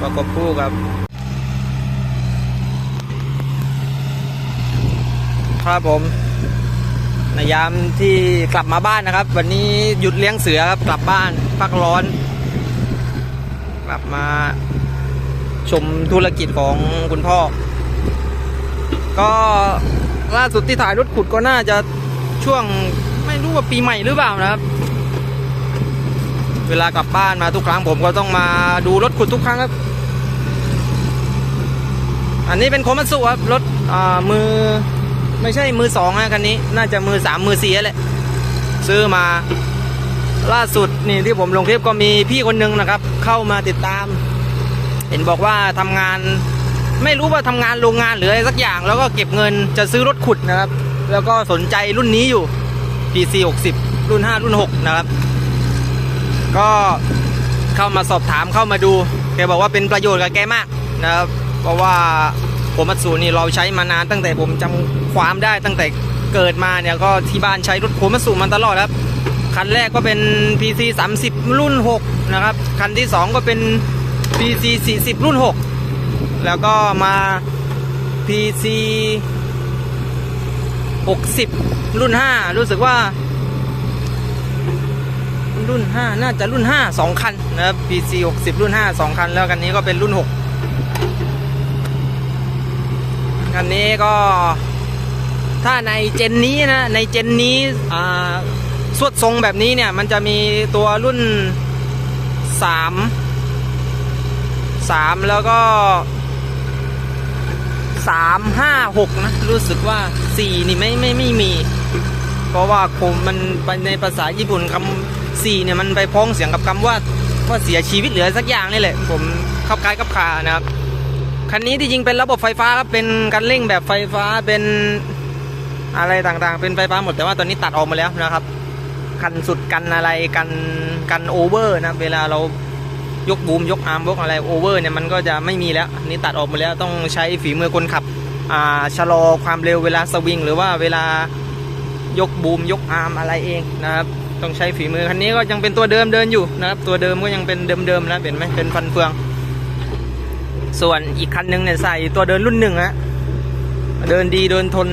ประกบคู่ครับ ครับผมในยามที่กลับมาบ้านนะครับ วันนี้หยุดเลี้ยงเสือครับกลับบ้านพักร้อน กลับมาชมธุรกิจของคุณพ่อ ก็ล่าสุดที่ถ่ายรถขุดก็น่าจะช่วงไม่รู้ว่าปีใหม่หรือเปล่านะครับ เวลากลับบ้านมาทุกครั้งผมก็ต้องมาดูรถขุดทุกครั้งครับ อันนี้เป็นโคมัตสุครับรถมือไม่ใช่มือสองนะคันนี้ น่าจะมือสามมือสี่แหละซื้อมาล่าสุดนี่ที่ผมลงคลิปก็มีพี่คนหนึงนะครับ เข้ามาติดตาม เห็นบอกว่าทำงาน ไม่รู้ว่าทำงานโรงงานหรืออะไรสักอย่าง แล้วก็เก็บเงินจะซื้อรถขุดนะครับ แล้วก็สนใจรุ่นนี้อยู่ PC 60รุ่น 5 รุ่น 6 นะครับ ก็เข้ามาสอบถามเข้ามาดูแกบอกว่าเป็นประโยชน์กับแกมากนะครับ เพราะว่าผมมัตสูนี่เราใช้มานานตั้งแต่ผมจำความได้ตั้งแต่เกิดมาเนี่ยก็ที่บ้านใช้รถโคมัตสูมาตลอดครับคันแรกก็เป็น PC 30 รุ่น 6 นะครับ คันที่ 2 ก็เป็น PC 40 รุ่น 6 แล้วก็มา PC 60 รุ่น 5 รู้สึกว่า รุ่น 5 น่าจะรุ่น 5 2 คันนะครับ PC 60 รุ่น 5 2 คัน แล้วกันนี้ก็เป็นรุ่น 6 คันนี้ก็ถ้าในเจนนี้นะในเจนนี้อ่าสวดทรงแบบนี้เนี่ยมันจะมีตัวรุ่น 3 3 แล้วก็ 3 5 6 นะ รู้สึกว่า 4 นี่ไม่ไม่ไม่มี เพราะว่าผมมันไปในภาษาญี่ปุ่นคำสี่เนี่ยมันไปพ้องเสียงกับคำว่าว่าเสียชีวิตเหรือสักอย่างนี่แหละ ผมเข้าคล้ายกับคานะครับ คันนี้ที่จริงเป็นระบบไฟฟ้าครับเป็นการเร่งแบบไฟฟ้าเป็นอะไรต่างๆ เป็นไฟฟ้าหมดแต่ว่าตอนนี้ตัดออกมาแล้วนะครับคันสุดกันอะไรกันกันโอเวอร์นะเวลาเรายกบูมยกอาร์มยกอะไรโอเวอร์เนี่ยมันก็จะไม่มีแล้วอันนี้ตัดออกมาแล้วต้องใช้ฝีมือคนขับชะลอความเร็วเวลาสวิง หรือว่าเวลายกบูมยกอาร์มอะไรเองนะครับต้องใช้ฝีมือคันนี้ก็ยังเป็นตัวเดิมเดินอยู่นะครับตัวเดิมก็ยังเป็นเดิมๆนะเห็นไหมเป็นฟันเฟือง ส่วนอีกคันหนึงเนี่ยใส่ตัวเดินรุ่นหนึ่งอะเดินดีเดินทน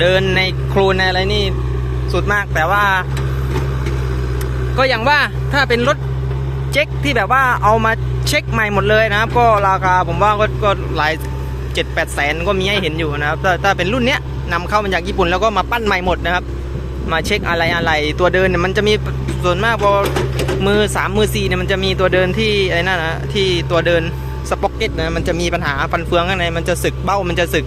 เดินในโคลนในอะไรนี่สุดมากแต่ว่า ก็อย่างว่าถ้าเป็นรถเช็คที่แบบว่าเอามาเช็คใหม่หมดเลยนะครับ ก็ราคาผมว่าก็ก็หลายเจ็ดแปดแสนก็มีให้เห็นอยู่นะครับถ้าถ้าเป็นรุ่นเนี้ยนำเข้ามาจากญี่ปุ่นแล้วก็มาปั้นใหม่หมดนะครับ มาเช็คอะไรอะไรตัวเดินเนี่ยมันจะมีส่วนมากพอมือสามมือสี่เนี่ยมันจะมีตัวเดินที่ไอ้นั่นนะที่ตัวเดิน สป็อกเก็ตนะมันจะมีปัญหาฟันเฟืองข้างในมันจะสึกเบ้ามันจะสึก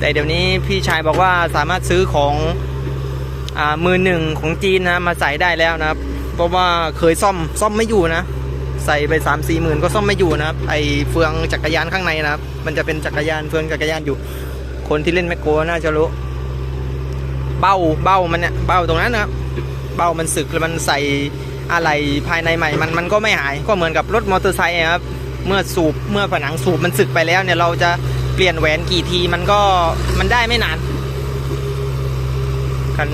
แต่เดี๋ยวนี้พี่ชายบอกว่าสามารถซื้อของอ่ามือหนึ่งของจีนนะมาใส่ได้แล้วนะครับ เพราะว่าเคยซ่อมซ่อมไม่อยู่นะ ใส่ไปสามสี่หมื่นก็ซ่อมไม่อยู่นะครับไอเฟืองจักรยานข้างในนะครับ มันจะเป็นจักรยานเฟืองจักรยานอยู่ คนที่เล่นแมคโครน่าจะรู้เบ้าเบ้ามันเนี่ยเบ้าตรงนั้นนะครับเบ้ามันสึกแล้วมันใส่อะไรภายในใหม่มันมันก็ไม่หายก็เหมือนกับรถมอเตอร์ไซค์ครับ เมื่อสูบเมื่อผนังสูบมันสึกไปแล้วเนี่ยเราจะเปลี่ยนแหวนกี่ทีมันก็มันได้ไม่นานคัน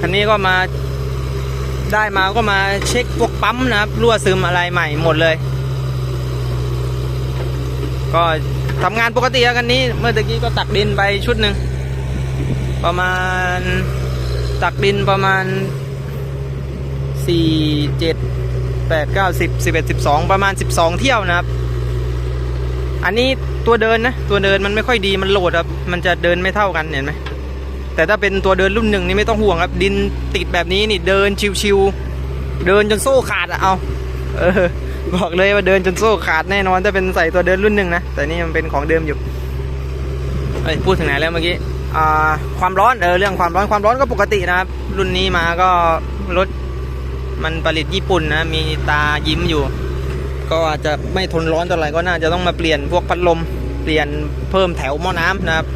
คันนี้ก็มาได้มาก็มาเช็คพวกปั๊มนะครับรั่วซึมอะไรใหม่หมดเลย ก็ทำงานปกติแล้วกันนี้ เมื่อตะกี้ก็ตักดินไปชุดหนึ่งประมาณตักดินประมาณ สี่เจ็ดแปดเก้าสิบสิบเอ็ดสิบสองประมาณสิบสองเที่ยวนะครับ อันนี้ตัวเดินนะ ตัวเดินมันไม่ค่อยดีมันโหลดครับ มันจะเดินไม่เท่ากันเห็นไหมแต่ถ้าเป็นตัวเดินรุ่นหนึ่งนี่ไม่ต้องห่วงครับ ดินติดแบบนี้นี่เดินชิวๆเดินจนโซ่ขาดอะเอาเออบอกเลยว่าเดินจนโซ่ขาดแน่นอนถ้าเป็นใส่ตัวเดินรุ่นหนึ่งนะแต่นี่มันเป็นของเดิมอยู่เอ้ยพูดถึงไหนแล้วเมื่อกี้อ่าความร้อนเออเรื่องความร้อนความร้อนก็ปกตินะครับ รุ่นนี้มาก็รถ มันผลิตญี่ปุ่นนะ มีตายิ้มอยู่ ก็อาจจะไม่ทนร้อนเท่าไหร่ก็น่าจะต้องมาเปลี่ยนพวกพัดลม เปลี่ยนเพิ่มแถวหม้อน้ำนะครับ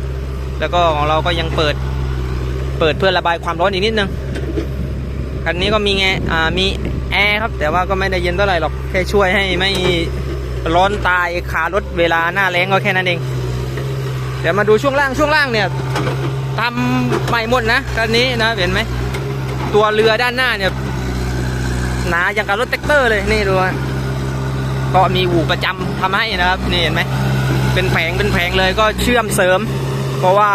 แล้วก็ของเราก็ยังเปิด เปิดเพื่อระบายความร้อนอีกนิดนึง คันนี้ก็มีไงอ่า มีแอร์ครับ แต่ว่าก็ไม่ได้เย็นเท่าไหร่หรอก แค่ช่วยให้ไม่ร้อนตายคารถเวลาหน้าแรงก็แค่นั้นเอง เดี๋ยวมาดูช่วงล่างช่วงล่างเนี่ยทำใหม่หมดนะคันนี้นะเห็นไหม ตัวเรือด้านหน้าเนี่ย หนาอย่างกับรถแท็กเตอร์เลยนี่ดูก็มีอู่ประจำทำให้นะครับนี่เห็นไหมเป็นแผงเป็นแผงเลยก็เชื่อมเสริม เพราะว่า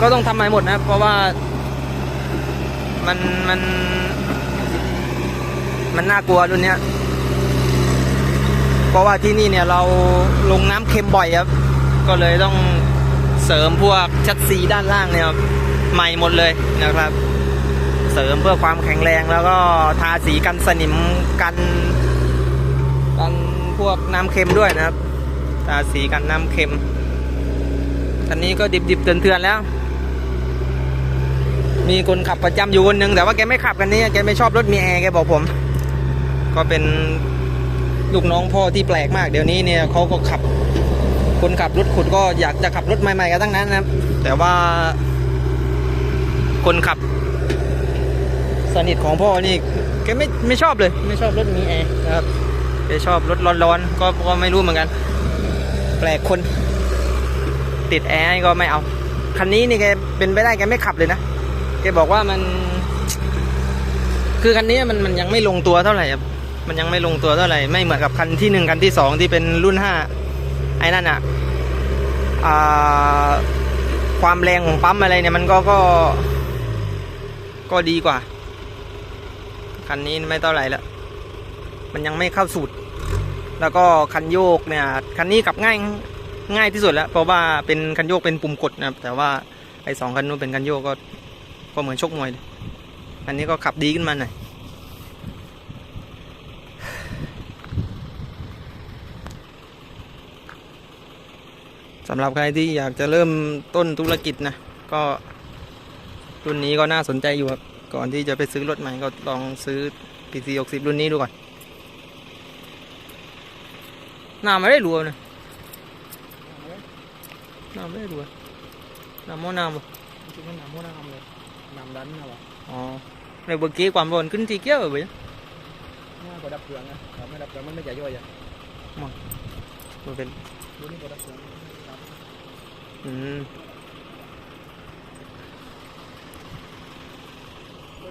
ก็ต้องทำใหม่หมดนะเพราะว่ามันมัน มันน่ากลัวรุ่นเนี้ยเพราะว่าที่นี่เนี่ยเราลงน้ำเค็มบ่อยครับ ก็เลยต้องเสริมพวกชัดซีด้านล่างเนี่ยครับใหม่หมดเลยนะครับ เสริมเพื่อความแข็งแรงแล้วก็ทาสีกันสนิมกันกันพวกน้ำเค็มด้วยนะครับ ทาสีกันน้ำเค็มคันนี้ก็ดิบๆเตือนๆแล้ว มีคนขับประจำอยู่คนหนึ่งแต่ว่าแกไม่ขับกันนี้แกไม่ชอบรถมีแอร์แกบอกผม ก็เป็นลูกน้องพ่อที่แปลกมาก เดี๋ยวนี้เนี่ยเขาก็ขับ คนขับรถขุดก็อยากจะขับรถใหม่ๆกันทั้งนั้นนะครับ แต่ว่าคนขับ สนิทของพ่อนี่แกไม่ไม่ชอบเลย ไม่ชอบรถมีแอร์นะครับแกชอบรถร้อนๆก็ก็ไม่รู้เหมือนกัน แปลกคน ติดแอร์ก็ไม่เอา คันนี้นี่แกเป็นไปได้แกไม่ขับเลยนะแกบอกว่ามัน คือคันนี้มันมันยังไม่ลงตัวเท่าไหร่ครับมันยังไม่ลงตัวเท่าไหร่ไม่เหมือนกับคันที่หนึ่งคันที่สองที่เป็นรุ่นห้าไอ้นั่นอะอ่าความแรงของปั๊มอะไรเนี่ยมันก็ก็ก็ดีกว่า คันนี้ไม่เท่าไหร่ละมันยังไม่เข้าสูตร แล้วก็คันโยกเนี่ยคันนี้ขับง่ายง่ายที่สุดแล้ว เพราะว่าเป็นคันโยกเป็นปุ่มกดนะครับ แต่ว่าไอ้สองคันนู้นเป็นคันโยกก็ก็เหมือนชกมวยเลยอันนี้ก็ขับดีขึ้นมาหน่อยสำหรับใครที่อยากจะเริ่มต้นธุรกิจนะ ก็รุ่นนี้ก็น่าสนใจอยู่ครับ ก่อนที่จะไปซื้อรถใหม่ก็ลองซื้อ PC 60 รุ่นนี้ดูก่อน หน้าไม่ได้รัวนะหน้าไม่ได้รัวหน้าโมน้ำบ่จริงๆมันน้ำมันน้ำเลยน้ำดันนะวะอ๋อในเมื่อกี้ความร้อนขึ้นทีเกี้ยวไปง่ายกว่าดับเครื่องนะแต่ไม่ดับเครื่องมันไม่จะย่อยอะมันเป็นดูนี่กว่าดับเครื่องครับอืมเดี๋ยวกับมันมากกว่านักหมดเร็วเดี๋ยวตักไปเลยนะอะไรบินเดี๋ยวโบนี่ไปเลยนะกองดำติดเดียวกรอบกรอบเร็วไม่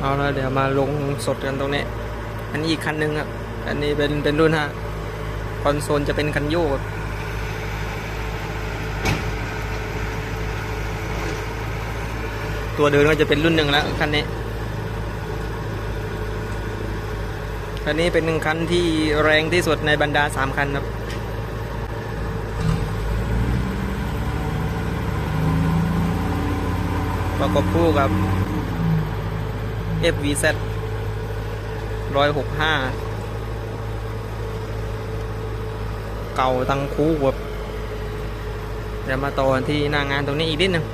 เออปนไปไปนู่นเลยก็ได้เอาละเดี๋ยวมาลงสดกันตรงนี้ อันนี้อีกคันหนึ่งอะอันนี้เป็นเป็นรุ่นฮะคอนโซลจะเป็นคันโยกตัวเดินก็จะเป็นรุ่นหนึ่งแล้วคันนี้ คันนี้เป็นหนึ่งคันที่แรงที่สุดในบรรดาสามคันครับประกบคู่กับ FVZ ร้อยหกห้าเก่าทั้งคู่แบบเดี๋ยวมาต่อที่หน้างานตรงนี้อีกนิดนึง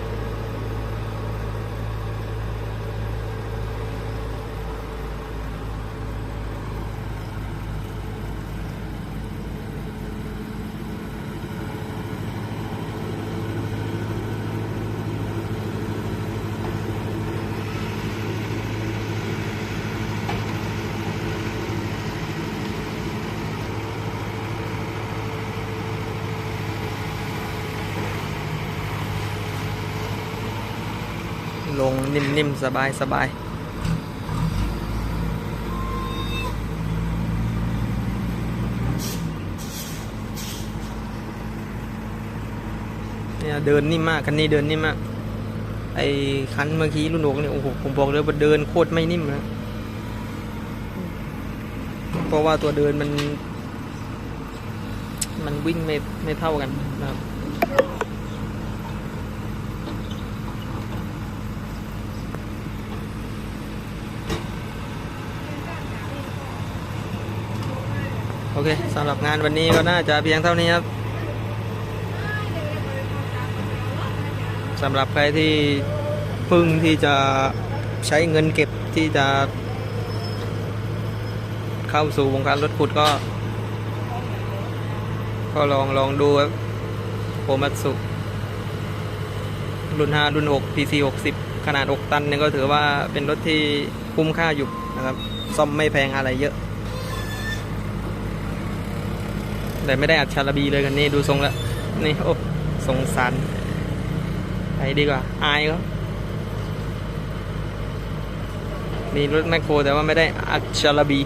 ลง นิ่มๆ สบายๆเนี่ยเดินนิ่มมากคันนี้เดินนิ่มมาก ไอ้คันเมื่อกี้รุ่นโอกเนี่ยโอ้โหผมบอกเลยว่าเดินโคตรไม่นิ่มนะเพราะว่าตัวเดินมัน มันวิ่งไม่ไม่เท่ากันนะครับ โอเคสำหรับงานวันนี้ก็น่าจะเพียงเท่านี้ครับสำหรับใครที่พึ่งที่จะใช้เงินเก็บที่จะ เข้าสู่วงการรถขุดก็ ก็ลองลองดูครับโคมัตสุรุ่น 5 รุ่น 6 PC 60 ขนาด 6 ตันเนี่ยก็ถือว่าเป็นรถที่คุ้มค่าอยู่นะครับ ซ่อมไม่แพงอะไรเยอะ แต่ไม่ได้อัดชาลบีเลยกันนี่ดูทรงแล้วนี่โอ้สงสารไปดีกว่า อายเขามีรถแมคโครแต่ว่าไม่ได้อัดชาลบี